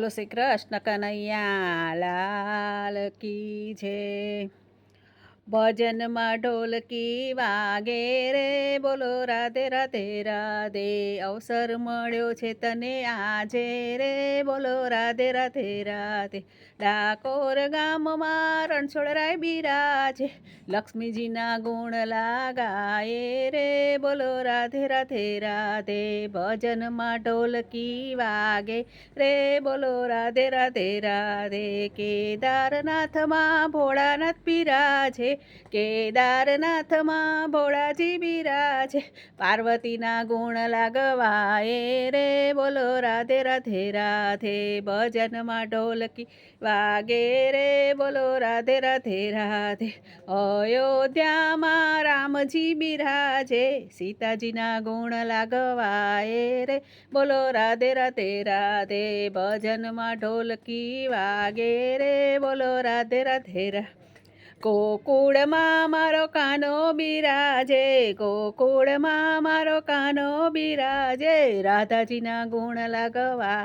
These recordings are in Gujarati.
બોલો શ્રી કૃષ્ણ કનૈયા લાલ કી છે ભજનમાં ઢોલકી વાગે રે. બોલો, રાધે રાધે રાધે, અવસર મળ્યો છે તને આજે રે. બોલો, રાધે રાધે રાધે, ડાકોર ગામમાં રણછોડરાય બિરાજે, લક્ષ્મીજીના ગુણ લાગાએ રે. બોલો, રાધે રાધે રાધે, ભજનમાં ઢોલકી વાગે રે. બોલો, રાધે રાધે રાધે, કેદારનાથમાં ભોળાનાથ બિરાજે કેદારનાથમાં ભોળાજી બિરાજે, પાર્વતીના ગુણ લાગવાએ રે. બોલો, રાધે રાધે રાધે ભજનમાં ઢોલકી વાગે રે. બોલો, રાધે રાધે રાધે, અયોધ્યામાં રામજી બિરાજે, સીતાજીના ગુણ લાગવાએ રે. બોલો, રાધે રાધે રાધે ભજનમાં ઢોલકી વાગે રે. બોલો, રાધે રાધે, રા ગોકુળમાં મારો કાનો બિરાજે ગોકુળમાં મારો કાનો બિરાજે રાધાજીના ગુણ લાગવા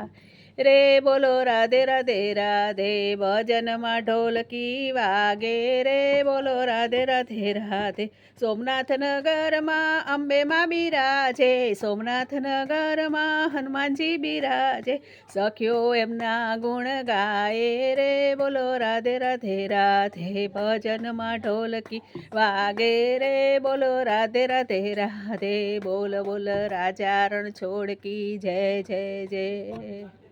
રે બોલો રાધે રાધે રાધે ભજનમાં ઢોલકી વાગે રે બોલો રાધે રાધે રાધે સોમનાથ નગરમાં અંબેમાં બિરાજે સોમનાથ નગરમાં હનુમાનજી બિરાજે સખ્યો એમના ગુણ ગાય રે બોલો રાધે રાધે રાધે ભજનમાં ઢોલકી વાગે રે બોલો રાધે રાધે રાધે બોલ બોલ રાજા રણ છોડ કી જય જય જય